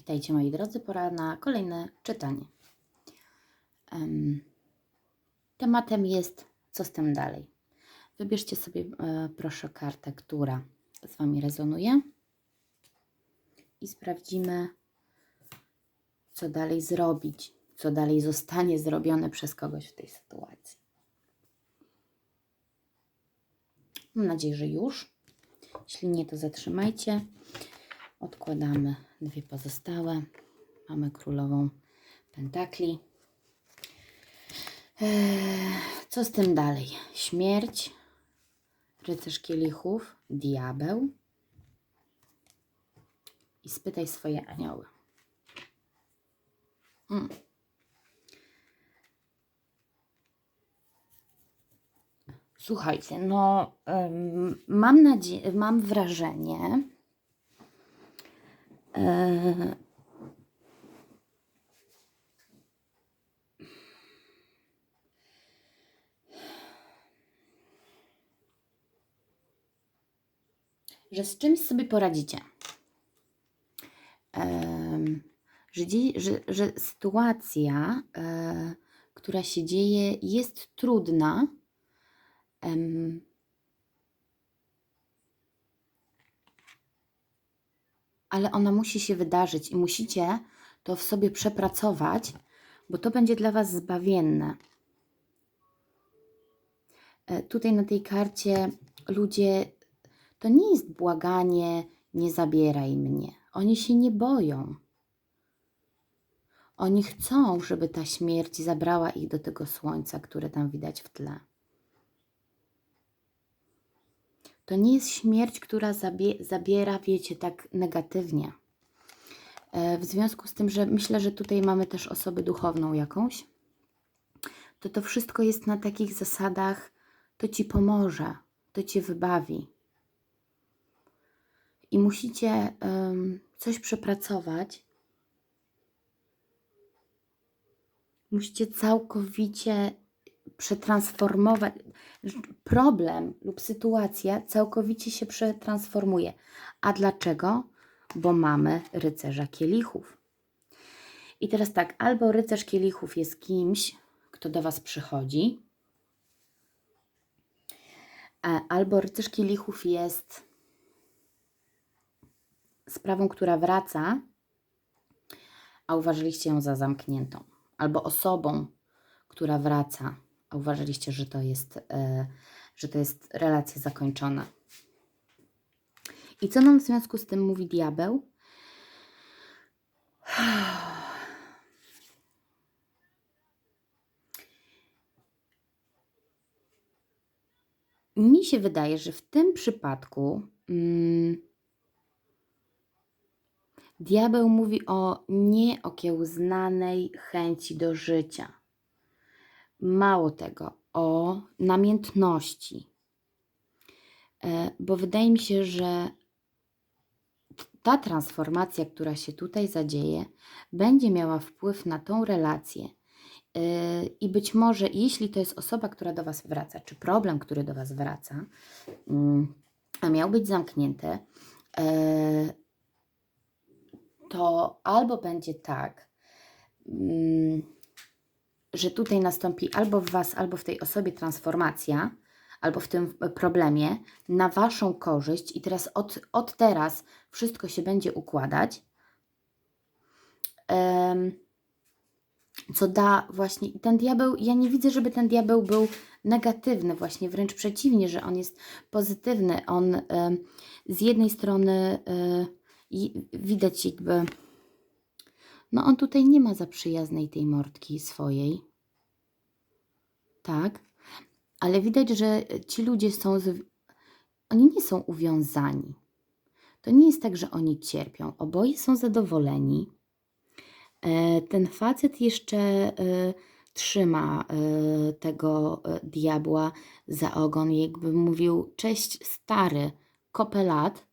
Witajcie moi drodzy, pora na kolejne czytanie. Em, tematem jest co z tym dalej. Wybierzcie sobie e, proszę kartę, która z Wami rezonuje i sprawdzimy, co dalej zrobić, co dalej zostanie zrobione przez kogoś w tej sytuacji. Mam nadzieję, że już. Jeśli nie, to zatrzymajcie. Odkładamy dwie pozostałe. Mamy królową pentakli. Eee, Co z tym dalej? Śmierć, rycerz kielichów, diabeł i spytaj swoje anioły. Hmm. Słuchajcie, no mam mam wrażenie, że z czymś sobie poradzicie. Em, że, że, że sytuacja, e, która się dzieje, jest trudna. Ale ona musi się wydarzyć i musicie to w sobie przepracować, bo to będzie dla Was zbawienne. E, Tutaj na tej karcie ludzie, to nie jest błaganie, nie zabieraj mnie. Oni się nie boją. Oni chcą, żeby ta śmierć zabrała ich do tego słońca, które tam widać w tle. To nie jest śmierć, która zabie, zabiera, wiecie, tak negatywnie. E, W związku z tym, że myślę, że tutaj mamy też osobę duchowną jakąś, to to wszystko jest na takich zasadach, to ci pomoże, to cię wybawi. I musicie em, coś przepracować. Musicie całkowicie przetransformować. Problem lub sytuacja całkowicie się przetransformuje. A dlaczego? Bo mamy rycerza kielichów. I teraz tak, albo rycerz kielichów jest kimś, kto do Was przychodzi, e, albo rycerz kielichów jest sprawą, która wraca, a uważaliście ją za zamkniętą, albo osobą, która wraca, uważaliście, że to jest, e, że to jest relacja zakończona. I co nam w związku z tym mówi diabeł? Mi się wydaje, że w tym przypadku mm, diabeł mówi o nieokiełznanej chęci do życia. Mało tego, o namiętności. E, Bo wydaje mi się, że ta transformacja, która się tutaj zadzieje, będzie miała wpływ na tą relację. Yy, I być może, jeśli to jest osoba, która do Was wraca, czy problem, który do Was wraca, mm, a miał być zamknięty, yy, to albo będzie tak, mm, że tutaj nastąpi albo w Was, albo w tej osobie transformacja, albo w tym problemie na Waszą korzyść, i teraz od, od teraz wszystko się będzie układać. Co da właśnie i ten diabeł, ja nie widzę, żeby ten diabeł był negatywny, właśnie wręcz przeciwnie, że on jest pozytywny. On z jednej strony e, widać jakby, no on tutaj nie ma za przyjaznej tej mordki swojej, tak, ale widać, że ci ludzie są, oni nie są uwiązani. To nie jest tak, że oni cierpią. Oboje są zadowoleni. E, Ten facet jeszcze e, trzyma e, tego diabła za ogon, jakby mówił: Cześć, stary, kopę lat.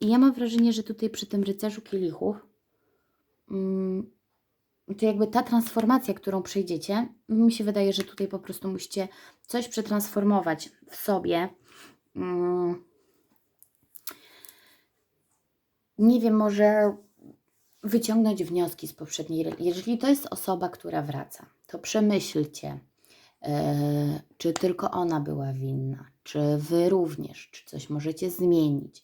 Ja mam wrażenie, że tutaj przy tym rycerzu kielichów, to jakby ta transformacja, którą przejdziecie, mi się wydaje, że tutaj po prostu musicie coś przetransformować w sobie. Mm, Nie wiem, może wyciągnąć wnioski z poprzedniej. Jeżeli to jest osoba, która wraca, to przemyślcie, e, czy tylko ona była winna, czy wy również, czy coś możecie zmienić.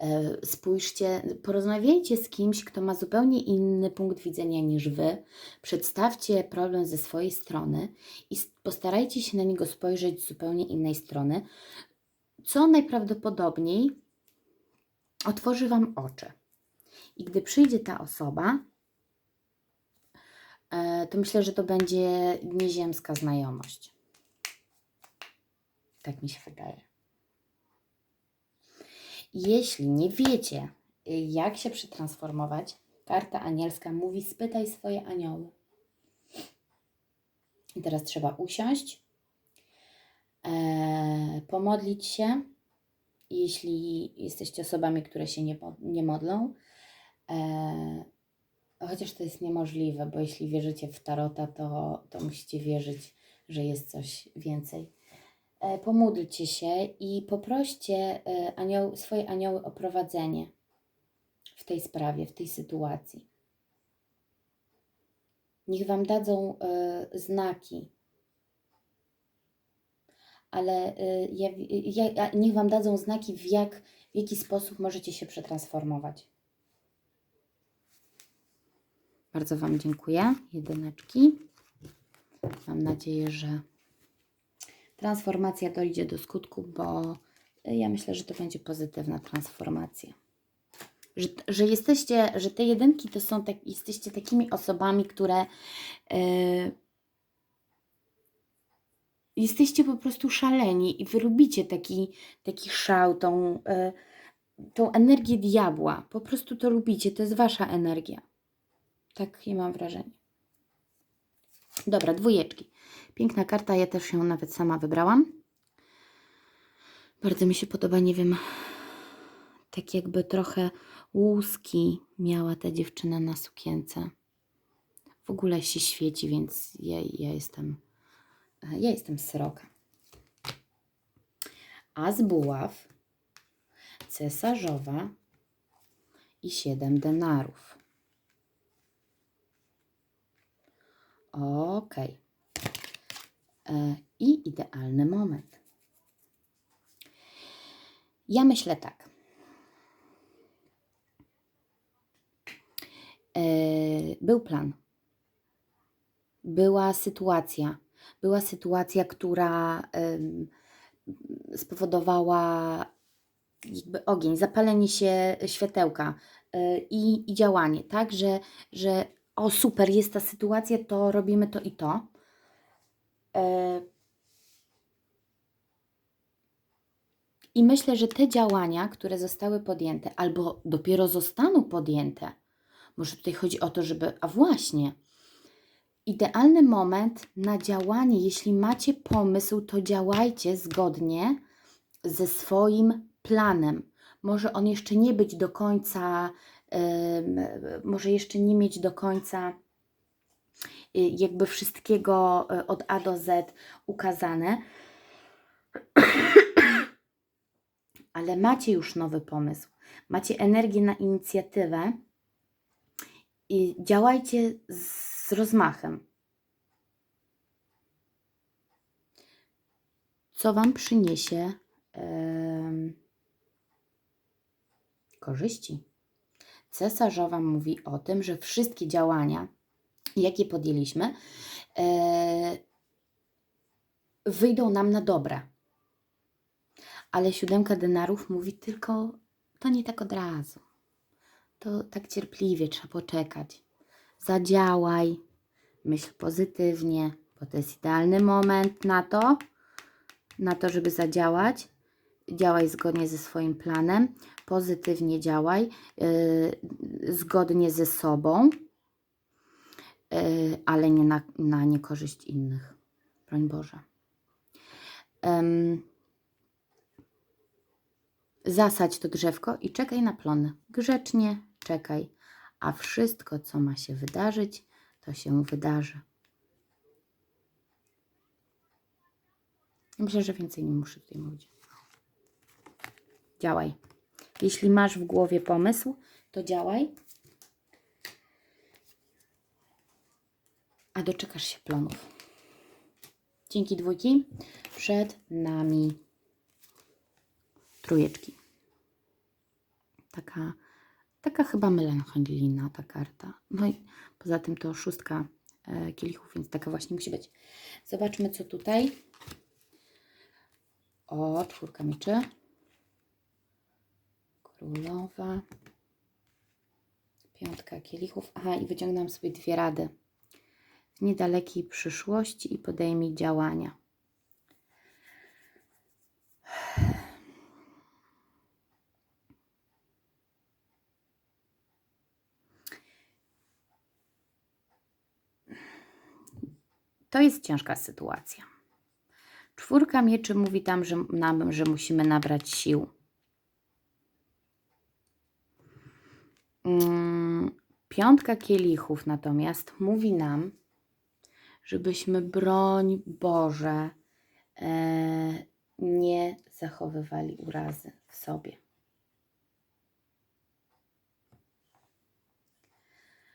E, Spójrzcie, porozmawiajcie z kimś, kto ma zupełnie inny punkt widzenia niż wy. Przedstawcie problem ze swojej strony i postarajcie się na niego spojrzeć z zupełnie innej strony, co najprawdopodobniej otworzy Wam oczy. I gdy przyjdzie ta osoba, e, to myślę, że to będzie nieziemska znajomość. Tak mi się wydaje. Jeśli nie wiecie, y, jak się przetransformować, karta anielska mówi: spytaj swoje anioły. I teraz trzeba usiąść, e, pomodlić się. Jeśli jesteście osobami, które się nie, nie modlą, e, chociaż to jest niemożliwe, bo jeśli wierzycie w tarota, to, to musicie wierzyć, że jest coś więcej. E, pomódlcie się i poproście e, anioł, swoje anioły o prowadzenie w tej sprawie, w tej sytuacji. Niech Wam dadzą e, znaki, ale ja, ja, niech Wam dadzą znaki, w, jak, w jaki sposób możecie się przetransformować. Bardzo Wam dziękuję, jedyneczki. Mam nadzieję, że transformacja dojdzie do skutku, bo ja myślę, że to będzie pozytywna transformacja. Że, że jesteście, że te jedynki to są tak, jesteście takimi osobami, które e, jesteście po prostu szaleni i wy lubicie taki, taki szał, tą, e, tą energię diabła. Po prostu to lubicie, to jest wasza energia. Tak ja mam wrażenie. Dobra, dwójeczki. Piękna karta, ja też ją nawet sama wybrałam. Bardzo mi się podoba, nie wiem, tak jakby trochę łuski miała ta dziewczyna na sukience. W ogóle się świeci, więc ja, ja jestem, ja jestem sroka. A z buław cesarzowa i siedem denarów. Okej. E, I idealny moment. Ja myślę tak. E, Był plan. Była sytuacja. Była sytuacja, która spowodowała jakby ogień, zapalenie się światełka e, i, i działanie, tak, że, że o super, jest ta sytuacja, to robimy to i to. E, I myślę, że te działania, które zostały podjęte, albo dopiero zostaną podjęte, może tutaj chodzi o to, żeby, a właśnie, idealny moment na działanie, jeśli macie pomysł, to działajcie zgodnie ze swoim planem. Może on jeszcze nie być do końca, może jeszcze nie mieć do końca y, jakby wszystkiego y, od A do Z ukazane, ale macie już nowy pomysł, macie energię na inicjatywę i działajcie z rozmachem. Co Wam przyniesie em, korzyści? Cesarzowa mówi o tym, że wszystkie działania, jakie podjęliśmy, e, wyjdą nam na dobre. Ale siódemka denarów mówi tylko, to nie tak od razu. To tak cierpliwie trzeba poczekać. Zadziałaj, myśl pozytywnie, bo to jest idealny moment na to, na to, żeby zadziałać. Działaj zgodnie ze swoim planem, pozytywnie działaj, yy, zgodnie ze sobą, yy, ale nie na, na niekorzyść innych. Broń Boże. Em, zasadź to drzewko i czekaj na plony. Grzecznie czekaj, a wszystko, co ma się wydarzyć, to się wydarzy. Myślę, że więcej nie muszę tutaj mówić. Działaj. Jeśli masz w głowie pomysł, to działaj. a doczekasz się plonów. Dzięki dwójki przed nami trójeczki. Taka, taka chyba melancholijna ta karta. No i poza tym to szóstka e, kielichów, więc taka właśnie musi być. Zobaczmy, co tutaj. O, czwórka mieczy. Królowa. Piątka kielichów. Aha, i wyciągnęłam sobie dwie rady. W niedalekiej przyszłości i podejmij działania. To jest ciężka sytuacja. Czwórka mieczy mówi tam, że, nam, że musimy nabrać sił. Mm, Piątka kielichów natomiast mówi nam, żebyśmy broń Boże e, nie zachowywali urazy w sobie.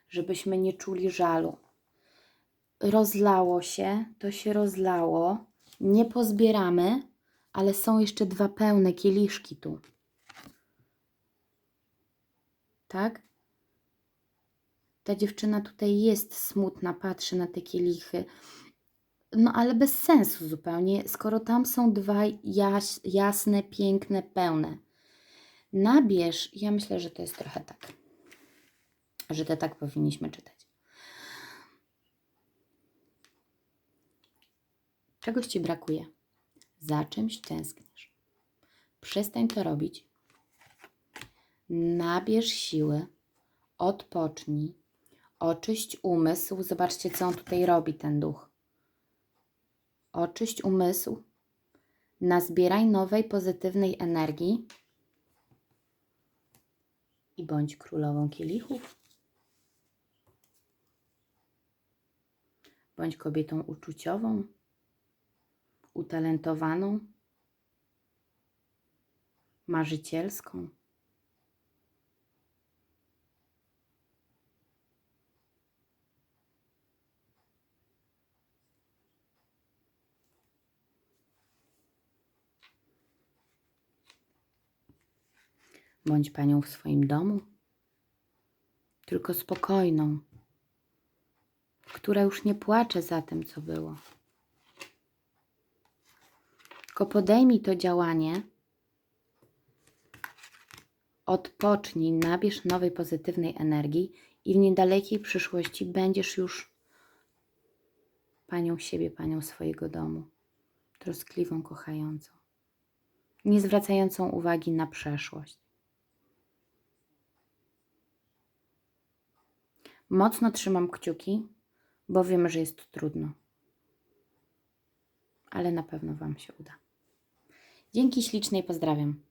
Żebyśmy nie czuli żalu. Rozlało się, to się rozlało. Nie pozbieramy, ale są jeszcze dwa pełne kieliszki tu. Tak? Ta dziewczyna tutaj jest smutna, patrzy na te kielichy. No ale bez sensu zupełnie, skoro tam są dwa jasne, piękne, pełne. Nabierz, ja myślę, że to jest trochę tak, że to tak powinniśmy czytać. Czegoś ci brakuje, za czymś tęsknisz. Przestań to robić. Nabierz siły, odpocznij, oczyść umysł. Zobaczcie, co on tutaj robi, ten duch. Oczyść umysł, nazbieraj nowej, pozytywnej energii i bądź królową kielichów. Bądź kobietą uczuciową, utalentowaną, marzycielską. Bądź panią w swoim domu, tylko spokojną, która już nie płacze za tym, co było. Tylko podejmij to działanie, odpocznij, nabierz nowej pozytywnej energii i w niedalekiej przyszłości będziesz już panią siebie, panią swojego domu, troskliwą, kochającą, nie zwracającą uwagi na przeszłość. Mocno trzymam kciuki, bo wiem, że jest trudno. Ale na pewno Wam się uda. Dzięki ślicznej pozdrawiam.